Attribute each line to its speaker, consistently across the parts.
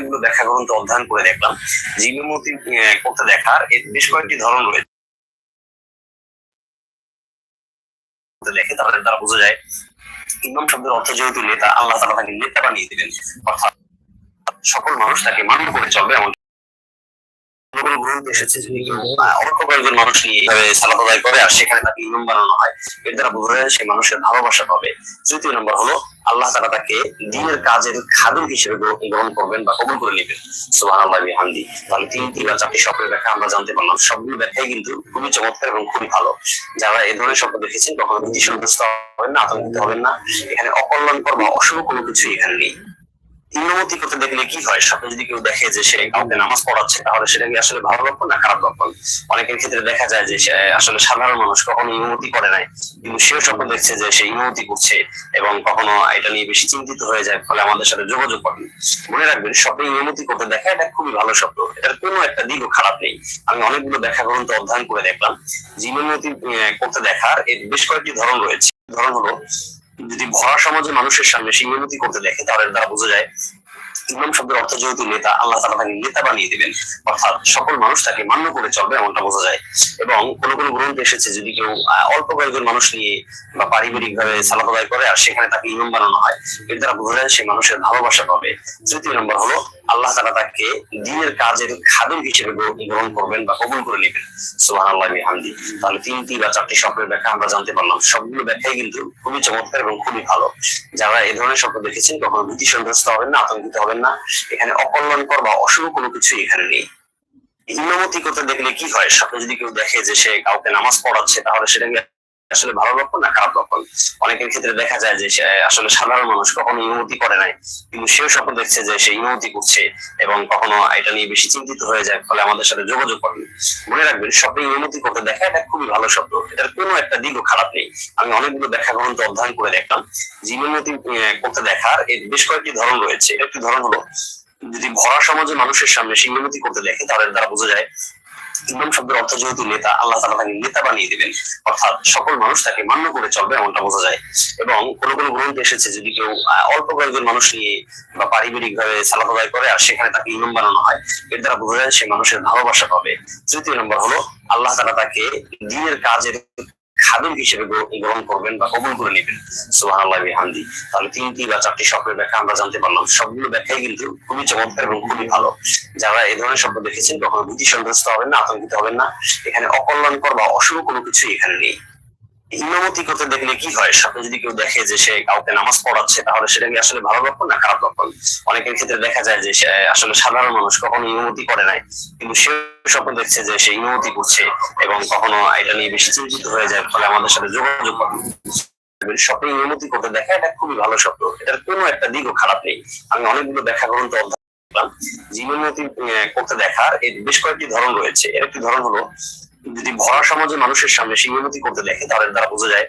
Speaker 1: অনেকগুলো ব্যাখ্যা গ্রন্থ অধ্যয়ন করে দেখলাম। ইমামতি করতে দেখার এর বেশ কয়েকটি ধরন রয়েছে। দেখে তাহলে তারা বোঝা যায়। ইমাম শব্দের অর্থ যেহেতু নেতা আল্লাহ তালা তাকে নেতা বানিয়ে দিলেন অর্থাৎ সকল মানুষ তাকে মান্য করে চলবে এমন এসেছে কয়েকজন মানুষ আদায় করে আর সেখানে তাকে ইমাম বানানো হয়। এর দ্বারা বোঝা যায় মানুষের ভালোবাসা পাবে। তৃতীয় নম্বর হলো, আল্লাহ তারা তাকে দিনের কাজের খাদম হিসেবে গ্রহণ করবেন বা কবুল করে নেবেন। সুবাহ আল্লাহ তাহলে তিনটি বা চারটি শব্দের ব্যাখ্যা আমরা জানতে পারলাম। সবগুলো ব্যাখ্যাই কিন্তু খুবই চমৎকার এবং খুবই ভালো। যারা এই ধরনের শব্দ দেখেছেন, কখনো ভীতি সন্তুষ্ট হবেন না, আতঙ্কিত হবেন না। এখানে অকল্যাণকর বা অশুভ কোনো কিছু এখানে নেই। ইমামতি করতে দেখলে কি হয়? স্বপ্নে যদি কেউ দেখে যে সে কাউকে নামাজ পড়াচ্ছে তাহলে সেটা কি আসলে ভালো লক্ষণ না খারাপ লক্ষণ? অনেকের ক্ষেত্রে দেখা যায় যে আসলে সাধারণ মানুষ কখনো ইমামতি করে নাই কিন্তু সেও স্বপ্ন দেখছে যে সে ইমামতি করছে এবং কখনো এটা নিয়ে বেশি চিন্তিত হয়ে যায় ফলে আমাদের সাথে যোগাযোগ করেন মনে রাখবেন স্বপ্নে ইমামতি করতে দেখা এটা খুবই ভালো স্বপ্ন। এটার কোনো একটা দিকও খারাপ নেই। আমি অনেকগুলো ব্যাখ্যা গ্রন্থ অধ্যয়ন করে দেখলাম। যে ইমামতি আহ, করতে দেখার এর বেশ কয়েকটি ধরন রয়েছে। ধরন হলো যদি ভরা সমাজে মানুষের সামনে ইমামতি করতে দেখে তাহলে তারা বোঝা যায় ইমাম শব্দের অর্থ যেহেতু নেতা, আল্লাহ তালা তাকে নেতা বানিয়ে দিবেন। অর্থাৎ সকল মানুষ তাকে মান্য করে চলবে এমনটা বোঝা যায়। এবং কোন কোন গ্রন্থ এসেছে, যদি কেউ অল্প কয়েকজন মানুষ নিয়ে বা পারিবারিক ভাবে সালাত করে আর সেখানে তাকে ইমাম বানানো হয়, এর দ্বারা বোঝা যায় সে মানুষের ভালোবাসা পাবে। তৃতীয় নম্বর হলো, আল্লাহ তালা তাকে দিনের কাজের খাদম হিসেবে গ্রহণ করবেন বা কবুল করে নেবেন। সুবাহ আল্লাহ হামদি তাহলে তিনটি বা চারটি শব্দের ব্যাখ্যা আমরা জানতে পারলাম। সবগুলো ব্যাখ্যাই কিন্তু খুবই চমৎকার এবং খুবই ভালো। যারা এই ধরনের শব্দ দেখেছেন, কখনো ভীতি সন্ত্রস্ত হবেন না, আতঙ্কিত হবেন না, এখানে অকল্যাণকর বা অশুভ কোনো কিছু এখানে নেই। ইমামতি করতে দেখলে কি হয়? সাথে যদি কেউ দেখে যে সে কাউকে নামাজ পড়াচ্ছে, তাহলে সেটা কি আসলে ভালো লক্ষণ না খারাপ লক্ষণ? অনেকের ক্ষেত্রে দেখা যায় যে আসলে সাধারণ মানুষ কখনো ইমামতি করে নাই কিন্তু সেও স্বপ্ন দেখছে যে সে ইমামতি করছে এবং কখনো এটা নিয়ে বেশি চিন্তিত হয়ে যায় ফলে আমাদের সাথে যোগাযোগ করেন মনে রাখবেন স্বপ্নে ইমামতি করতে দেখা এটা খুবই ভালো শব্দ এটার কোনো একটা দিকও খারাপ নেই। আমি অনেকগুলো ব্যাখ্যা গ্রন্থ অধ্যয়ন করে দেখলাম যে ইমামতি আহ, করতে দেখার এর বেশ কয়েকটি ধরন রয়েছে। একটি ধরন হলো যদি ভরা সমাজে মানুষের সামনে সে ইমামতি করতে দেখে তাহলে দ্বারা বোঝা যায় ইমাম শব্দের অর্থ যেহেতু নেতা, আল্লাহ তালা তাকে নেতা বানিয়ে দিবেন। অর্থাৎ সকল মানুষ তাকে মান্য করে চলবে এমনটা বোঝা যায়। এবং কোনো কোনো গ্রন্থ এসেছে যদি কেউ অল্প কয়েকজন মানুষ নিয়ে বা পারিবারিক ভাবে সালাত করে আর সেখানে তাকে ইমাম বানানো হয়, এর দ্বারা বোঝা যায় সে মানুষের ভালোবাসা পাবে। তৃতীয় নম্বর হলো, আল্লাহ তালা তাকে দিনের কাজের খাদম হিসেবে গ্রহণ করবেন বা কবুল করে নেবেন। সুবাহ আল্লাহ হামদি তাহলে তিনটি বা চারটি শব্দের ব্যাখ্যা আমরা জানতে পারলাম। সবগুলো ব্যাখ্যাই কিন্তু খুবই চমৎকার এবং খুবই ভালো। যারা এই ধরনের শব্দ দেখেছেন, কখনো ভীতি সন্ত্রস্ত হবেন না, আতঙ্কিত হবেন না। এখানে অকল্যাণকর বা অশুভ কোনো কিছুই এখানে নেই। ইমামতি করতে দেখলে কি হয়? স্বপ্নে যদি কেউ দেখে যে সে কাউকে নামাজ পড়াচ্ছে, তাহলে সেটা কি আসলে ভালো লক্ষণ না খারাপ লক্ষণ? অনেকের ক্ষেত্রে দেখা যায় যে আসলে সাধারণ মানুষ, কখনো ইমামতি করে নাই, কিন্তু সে স্বপ্ন দেখছে যে সে ইমামতি করছে এবং কখনো এটা নিয়ে বেশি চিন্তিত হয়ে যায়, ফলে আমাদের সাথে যোগাযোগ করে স্বপ্নে ইমামতি করতে দেখা, এটা খুবই ভালো শব্দ এটার কোনো একটা দিকও খারাপ নেই। আমি অনেকগুলো ব্যাখ্যা গ্রন্থ জীবনমতি করতে দেখার এর বেশ কয়েকটি ধরন রয়েছে। এর একটি ধরন হলো যদি ভরা সমাজে মানুষের সামনে সে করতে দেখে, তাহলে তারা বোঝা যায়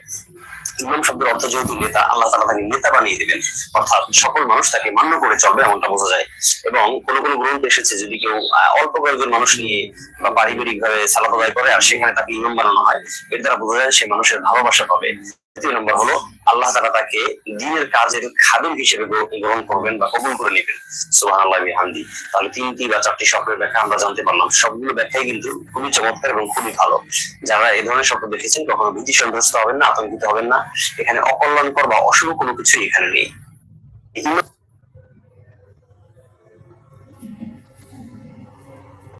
Speaker 1: ইমাম শব্দের অর্থ যেহেতু নেতা, আল্লাহ তালা তাকে নেতা বানিয়ে দিবেন। অর্থাৎ সকল মানুষ তাকে মান্য করে চলবে এমনটা বোঝা যায়। এবং কোন কোন গ্রন্থ এসেছে যদি কেউ অল্প কয়েকজন মানুষ নিয়ে বা পারিবারিক ভাবে সালাদ করে আর সেখানে তাকে ইমাম বানানো হয়, এর দ্বারা বোঝা যায় সে মানুষের ভালোবাসা পাবে। তৃতীয় নম্বর হলো, আল্লাহ তারা তাকে দিনের কাজের খাদম হিসেবে গ্রহণ করবেন বা কবুল করে নেবেন। সুবাহ আল্লাহ হামদি তাহলে তিনটি বা চারটি শব্দের ব্যাখ্যা আমরা জানতে পারলাম। সবগুলো ব্যাখ্যাই কিন্তু খুবই চমৎকার এবং খুবই ভালো। যারা এই ধরনের শব্দ দেখেছেন কখনো ভীতি সন্ত্রস্ত হবেন না, আতঙ্কিত হবেন না। এখানে অকল্যাণকর বা অশুভ কোনো কিছুই এখানে নেই।